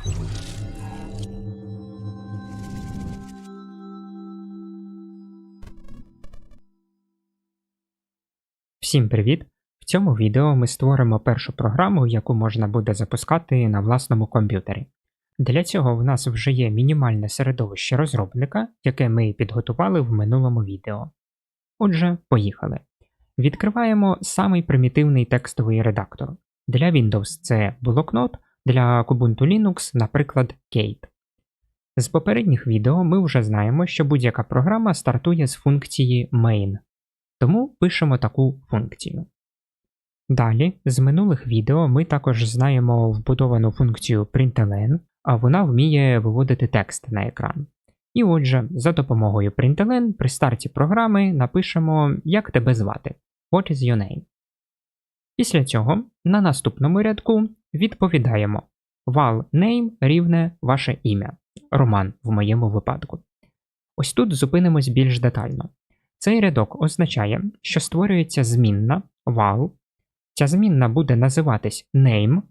Всім привіт! В цьому відео ми створимо першу програму, яку можна буде запускати на власному комп'ютері. Для цього в нас вже є мінімальне середовище розробника, яке ми підготували в минулому відео. Отже, поїхали. Відкриваємо самий примітивний текстовий редактор. Для Windows це блокнот, для Ubuntu Linux, наприклад, Kate. З попередніх відео ми вже знаємо, що будь-яка програма стартує з функції main. Тому пишемо таку функцію. Далі, з минулих відео ми також знаємо вбудовану функцію println, а вона вміє виводити текст на екран. І отже, за допомогою println при старті програми напишемо, як тебе звати. What is your name? Після цього на наступному рядку відповідаємо val name рівне ваше ім'я. Роман в моєму випадку. Ось тут зупинимось більш детально. Цей рядок означає, що створюється змінна val. Ця змінна буде називатись name,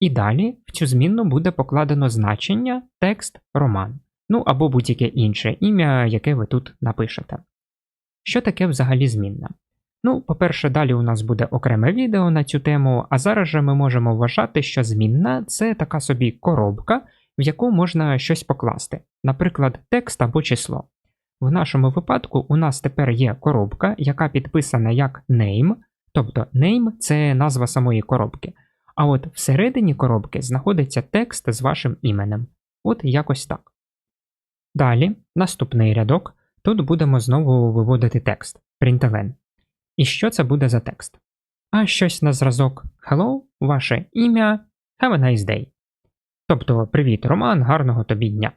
і далі в цю змінну буде покладено значення текст роман, ну або будь-яке інше ім'я, яке ви тут напишете. Що таке взагалі змінна? Ну, по-перше, далі у нас буде окреме відео на цю тему, а зараз же ми можемо вважати, що змінна це така собі коробка, в яку можна щось покласти, наприклад, текст або число. В нашому випадку у нас тепер є коробка, яка підписана як name, тобто name – це назва самої коробки. А от всередині коробки знаходиться текст з вашим іменем. От якось так. Далі, наступний рядок. Тут будемо знову виводити текст println. І що це буде за текст? А щось на зразок Hello, ваше ім'я, have a nice day. Тобто, привіт, Роман, гарного тобі дня.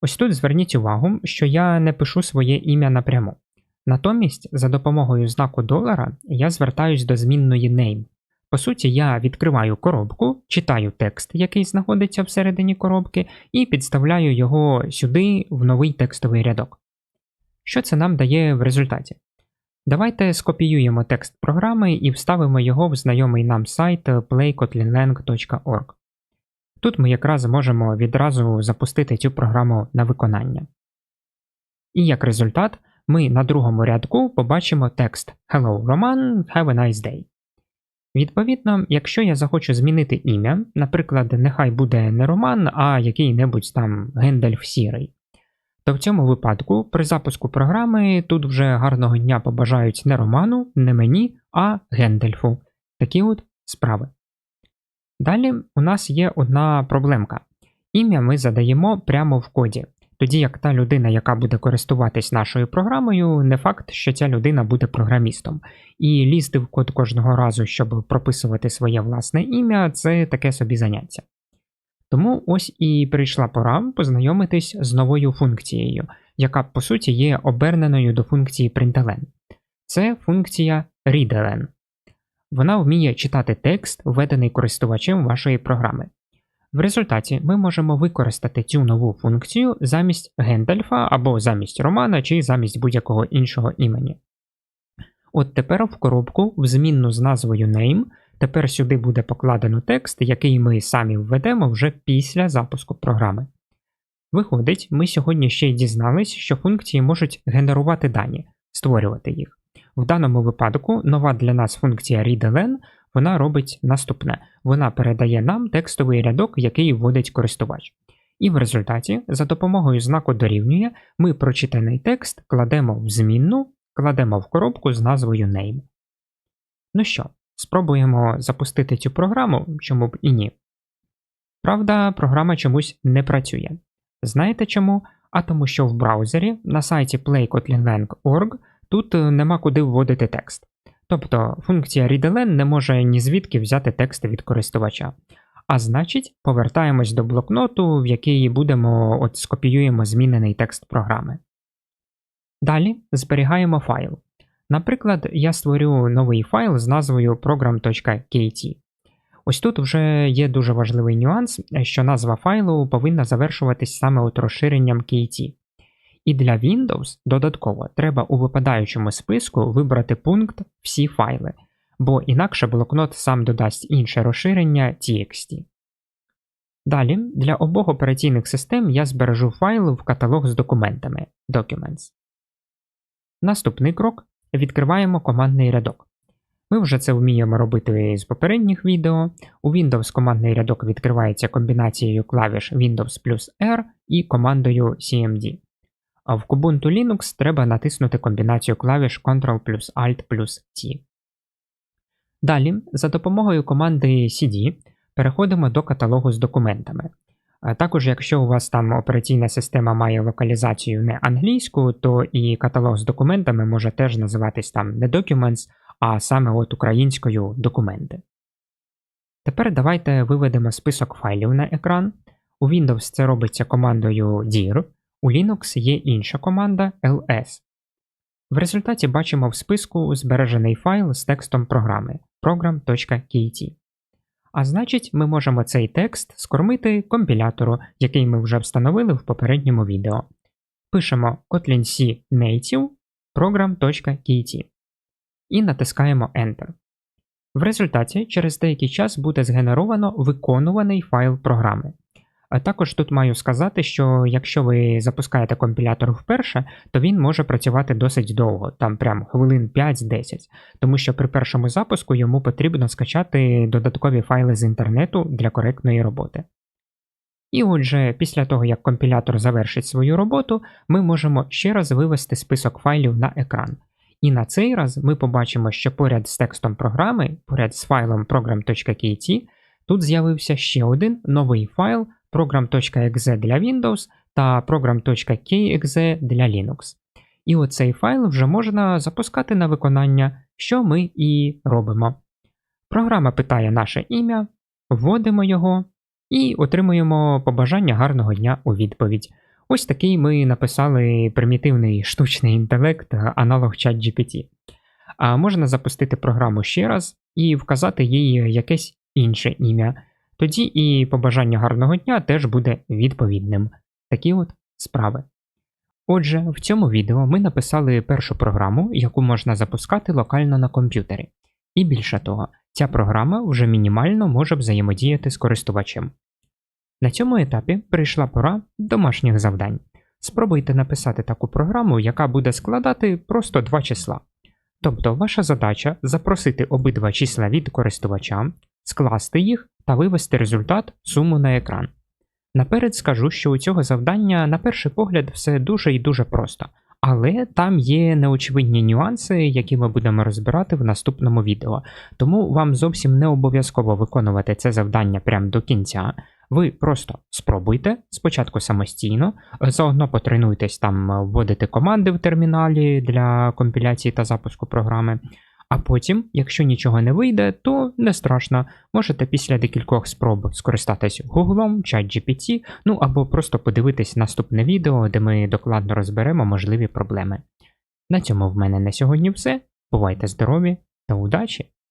Ось тут зверніть увагу, що я не пишу своє ім'я напряму. Натомість, за допомогою знаку долара я звертаюсь до змінної name. По суті, я відкриваю коробку, читаю текст, який знаходиться всередині коробки, і підставляю його сюди в новий текстовий рядок. Що це нам дає в результаті? Давайте скопіюємо текст програми і вставимо його в знайомий нам сайт playkotlinlang.org. Тут ми якраз можемо відразу запустити цю програму на виконання. І як результат, ми на другому рядку побачимо текст Hello Roman, have a nice day. Відповідно, якщо я захочу змінити ім'я, наприклад, нехай буде не Роман, а який-небудь там Гендальф Сірий, то в цьому випадку при запуску програми тут вже гарного дня побажають не Роману, не мені, а Гендальфу. Такі от справи. Далі у нас є одна проблемка. Ім'я ми задаємо прямо в коді, тоді як та людина, яка буде користуватись нашою програмою, не факт, що ця людина буде програмістом. І лізти в код кожного разу, щоб прописувати своє власне ім'я, це таке собі заняття. Тому ось і прийшла пора познайомитись з новою функцією, яка по суті є оберненою до функції println. Це функція readln. Вона вміє читати текст, введений користувачем вашої програми. В результаті ми можемо використати цю нову функцію замість Гендальфа або замість Романа чи замість будь-якого іншого імені. От тепер в коробку в змінну з назвою name тепер сюди буде покладено текст, який ми самі введемо вже після запуску програми. Виходить, ми сьогодні ще й дізнались, що функції можуть генерувати дані, створювати їх. В даному випадку нова для нас функція readln вона робить наступне: вона передає нам текстовий рядок, який вводить користувач. І в результаті, за допомогою знаку дорівнює, ми прочитаний текст кладемо в змінну, кладемо в коробку з назвою name. Ну що, спробуємо запустити цю програму, чому б і ні. Правда, програма чомусь не працює. Знаєте чому? А тому що в браузері на сайті playkotlinlang.org тут нема куди вводити текст. Тобто функція readln не може ні звідки взяти тексти від користувача. А значить, повертаємось до блокноту, в який будемо от скопіюємо змінений текст програми. Далі зберігаємо файл. Наприклад, я створю новий файл з назвою program.kt. Ось тут вже є дуже важливий нюанс, що назва файлу повинна завершуватись саме от розширенням KT. І для Windows додатково треба у випадаючому списку вибрати пункт Всі файли, бо інакше блокнот сам додасть інше розширення TXT. Далі, для обох операційних систем я збережу файл в каталог з документами Documents. Наступний крок відкриваємо командний рядок. Ми вже це вміємо робити з попередніх відео. У Windows командний рядок відкривається комбінацією клавіш Windows плюс R і командою CMD. А в Kubuntu Linux треба натиснути комбінацію клавіш Ctrl плюс Alt плюс T. Далі, за допомогою команди CD переходимо до каталогу з документами. Також, якщо у вас там операційна система має локалізацію не англійську, то і каталог з документами може теж називатись там не Documents, а саме от українською документи. Тепер давайте виведемо список файлів на екран. У Windows це робиться командою dir, у Linux є інша команда ls. В результаті бачимо в списку збережений файл з текстом програми program.kt. А значить, ми можемо цей текст скормити компілятору, який ми вже встановили в попередньому відео. Пишемо Kotlin C native program.kt і натискаємо Enter. В результаті через деякий час буде згенеровано виконуваний файл програми. Також тут маю сказати, що якщо ви запускаєте компілятор вперше, то він може працювати досить довго, там прям хвилин 5-10, тому що при першому запуску йому потрібно скачати додаткові файли з інтернету для коректної роботи. І отже, після того, як компілятор завершить свою роботу, ми можемо ще раз вивести список файлів на екран. І на цей раз ми побачимо, що поряд з текстом програми, поряд з файлом program.kt, тут з'явився ще один новий файл program.exe для Windows та program.kexe для Linux. І оцей файл вже можна запускати на виконання, що ми і робимо. Програма питає наше ім'я, вводимо його і отримуємо побажання гарного дня у відповідь. Ось такий ми написали примітивний штучний інтелект, аналог ChatGPT. А можна запустити програму ще раз і вказати їй якесь інше ім'я. Тоді і побажання гарного дня теж буде відповідним. Такі от справи. Отже, в цьому відео ми написали першу програму, яку можна запускати локально на комп'ютері. І більше того, ця програма вже мінімально може взаємодіяти з користувачем. На цьому етапі прийшла пора домашніх завдань. Спробуйте написати таку програму, яка буде складати просто два числа. Тобто ваша задача запросити обидва числа від користувача, скласти їх та вивести результат суму на екран. Наперед скажу, що у цього завдання, на перший погляд, все дуже і дуже просто, але там є неочевидні нюанси, які ми будемо розбирати в наступному відео, тому вам зовсім не обов'язково виконувати це завдання прямо до кінця. Ви просто спробуйте спочатку самостійно, заодно потренуйтесь там вводити команди в терміналі для компіляції та запуску програми. А потім, якщо нічого не вийде, то не страшно, можете після декількох спроб скористатись Google, ChatGPT, ну або просто подивитись наступне відео, де ми докладно розберемо можливі проблеми. На цьому в мене на сьогодні все. Бувайте здорові та удачі!